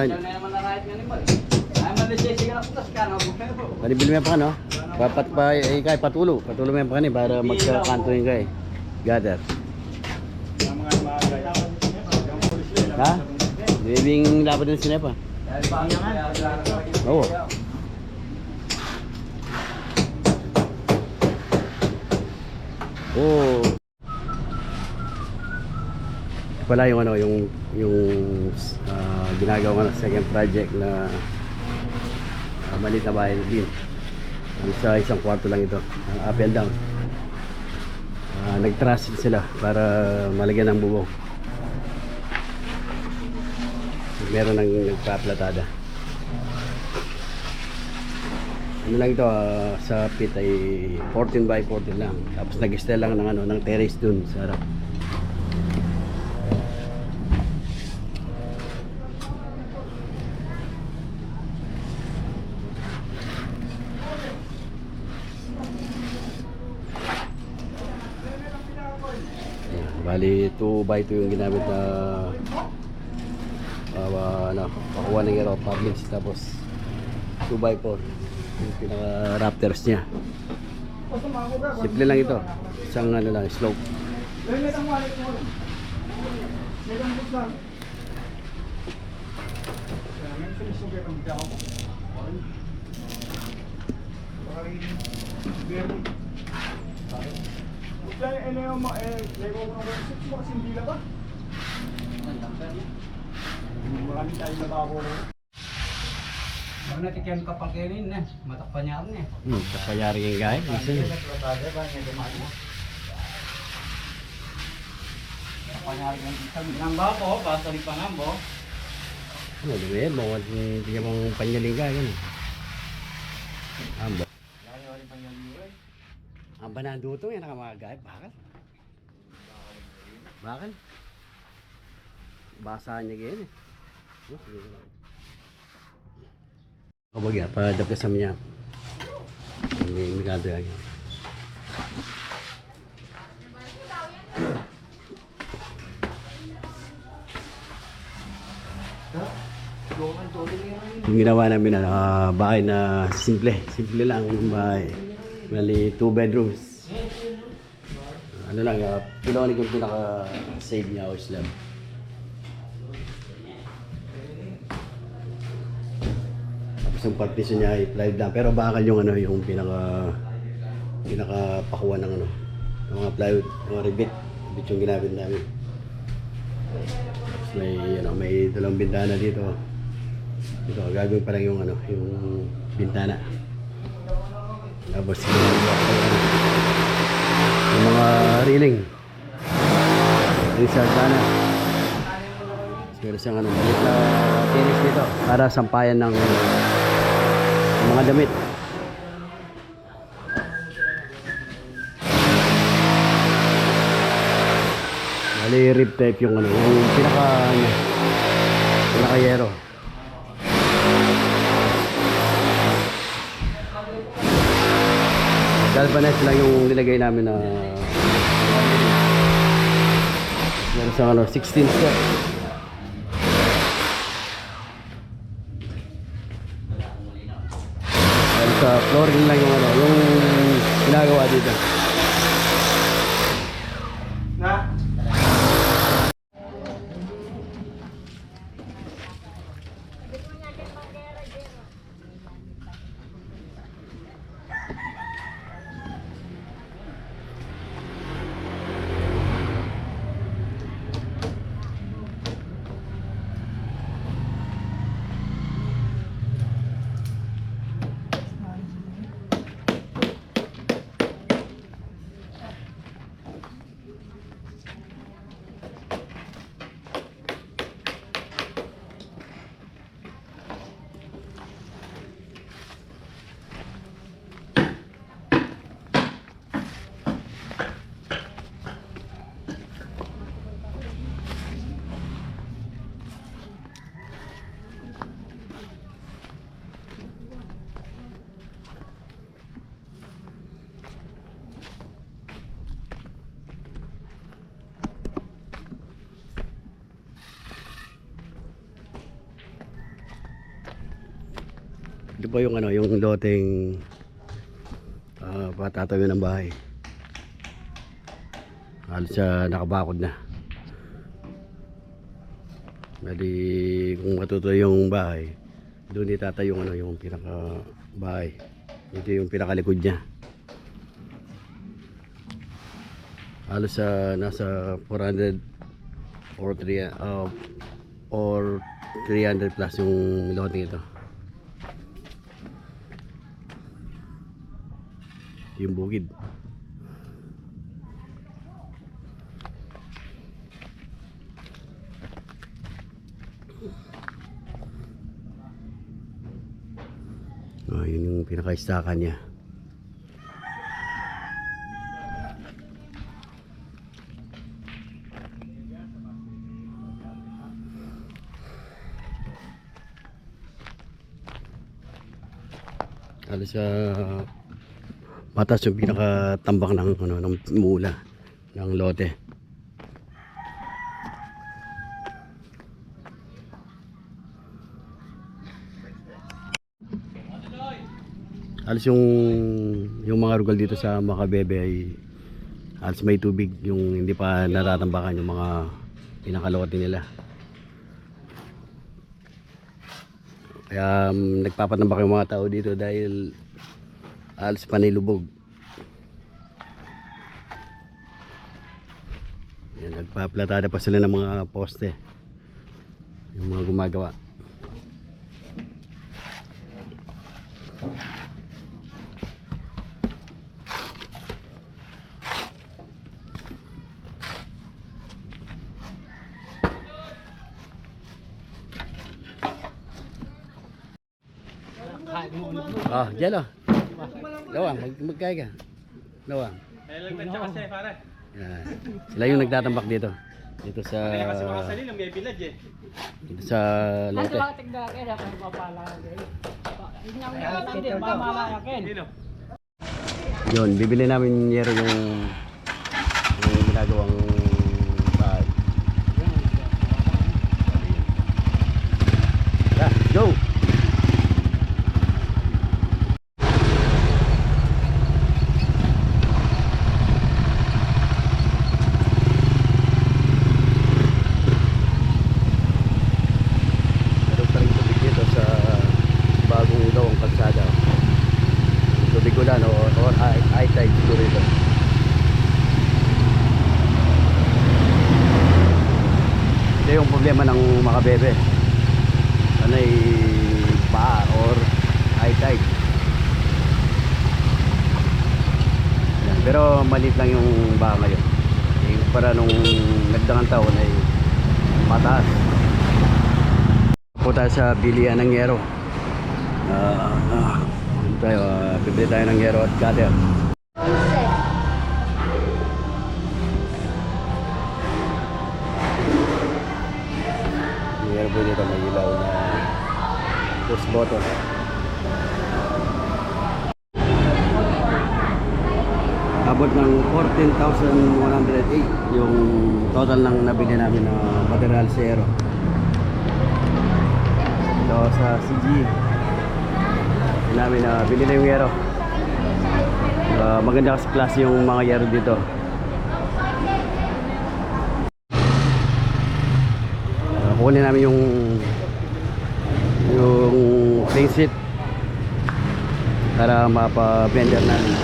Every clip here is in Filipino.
Ka na. Panibili mo pa no? Papat pa eh, kay patulo. Patulo mo pa ni para magkakanto yung kay. Gather. Ha? Bibing dapat din sinepa. Oo. Oh. Pala yung ano, yung yung ah, ginagawa ng second project na uh, maliit na bahay din. Sa isang kwarto lang ito, ah, up and down. Ah, nag-trust sila para malagyan ng bubong. Meron nang nagpa-platada. Ano lang ito, ah, sa pit ay 14 by 14 lang. Tapos nag-style lang ng ano, ng terrace dun sa harap. Bali 2 by 2 yung ginamit na uh, ano, pakuha ng aero publics tapos 2 by 4 yung pinaka raptors niya. Simple lang ito. Isang ano lang slope Ano natikyan kapag kainin na. Matakpan niya rin. Eh. hmm, kapayari yung gaya kasi Nang bako, basta ni pangambo. ano dumi mo hindi mong panyaling gaya ganun amba na duto yan nakamagay bakal bakal basahan niya ganyan eh Oh, sige lang. Kabag ya, pa dapit sa niya. Hindi mikado yan. Yung ginawa namin na ah, bahay na simple. Simple lang yung bahay. Bali, two bedrooms. Ano lang, uh, pinuunig yung pinaka-save niya o slab. Tapos yung partition niya ay plywood lang. Pero bakal yung ano, yung pinaka pinaka-pakuha ng ano, ng mga plywood, mga rivet. Rivet yung ginamit namin. Tapos may, ano, may dalawang bintana dito. Ito, gagawin pa lang yung ano, yung bintana. Tapos yung, yung mga railing. Yung sa sana. Meron siyang ano, maliit na dito para sampayan ng ng mga damit. Bali, rib type yung ano, yung pinaka, ano, pinaka yero. Galvanize lang yung nilagay namin na meron sa ano, 16 step. Meron sa flooring lang yung ano, yung ginagawa dito. Pa yung ano, yung loteng uh, patatayo ng bahay. Halos siya nakabakod na. Bali, kung matutuloy yung bahay, doon itatayo yung ano, yung pinaka bahay. Ito yung pinakalikod niya. Halos sa nasa 400 or 3 uh, or 300 plus yung lote ito. Yung bukid. Ah, yun yung pinaka-istakan niya. Halos sa matas yung pinakatambak ng ano ng mula ng lote. Halos yung yung mga rugal dito sa Makabebe ay halos may tubig yung hindi pa natatambakan yung mga pinakalote nila. Kaya um, nagpapatambak yung mga tao dito dahil halos panilubog. Yan, nagpaplatada pa sila ng mga poste. Yung mga gumagawa. Ah, oh. Lawang, mag magkaya ka. Lawang. Kailan tansya kasi, pare? Yan. Sila yung nagtatambak dito. Dito sa Kaya kasi mga salil, may village eh. dito sa lote. Sino? Yun, bibili namin yero yung yung ginagawang bahay. Yeah, go! Meron pa rin tubig dito sa bagong ilawang kalsada. Tubig ulan o or high, high tide siguro ito. Ito yung problema ng makabebe. Sanay ba or high tide. Yan. Pero maliit lang yung ba ngayon. Eh, para nung nagdangan taon ay mataas. Po sa bilian ng. Ah, ah, ano tayo, ah, bibili tayo ng yero at cutter. Po dito may ilaw na push button. Abot ng 14,108 yung total ng nabili namin na material sa yero. Ito sa CG namin na bili na yung yero. Ah, maganda kasi klase yung mga yero dito. Uh, kukunin namin yung yung clean sheet para mapa-blender namin.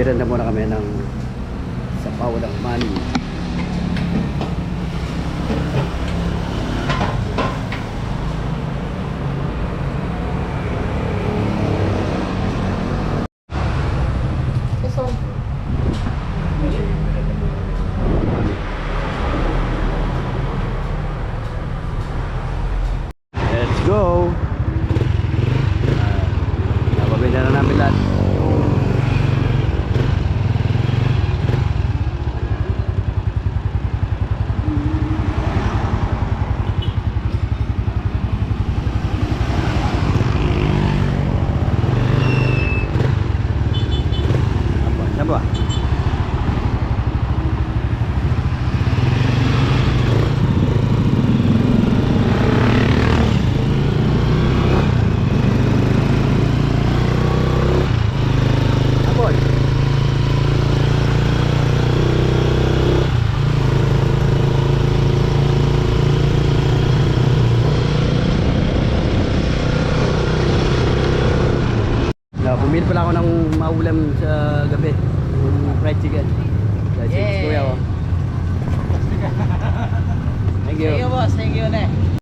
Nagbiranda muna kami ng sapaw ng money. Let's go! Uh, Napabinda na namin lahat. Bibili pala ako ng maulam sa gabi. Yung fried chicken. Si Yeah. Kuya oh. Thank you. Thank you boss, thank you na.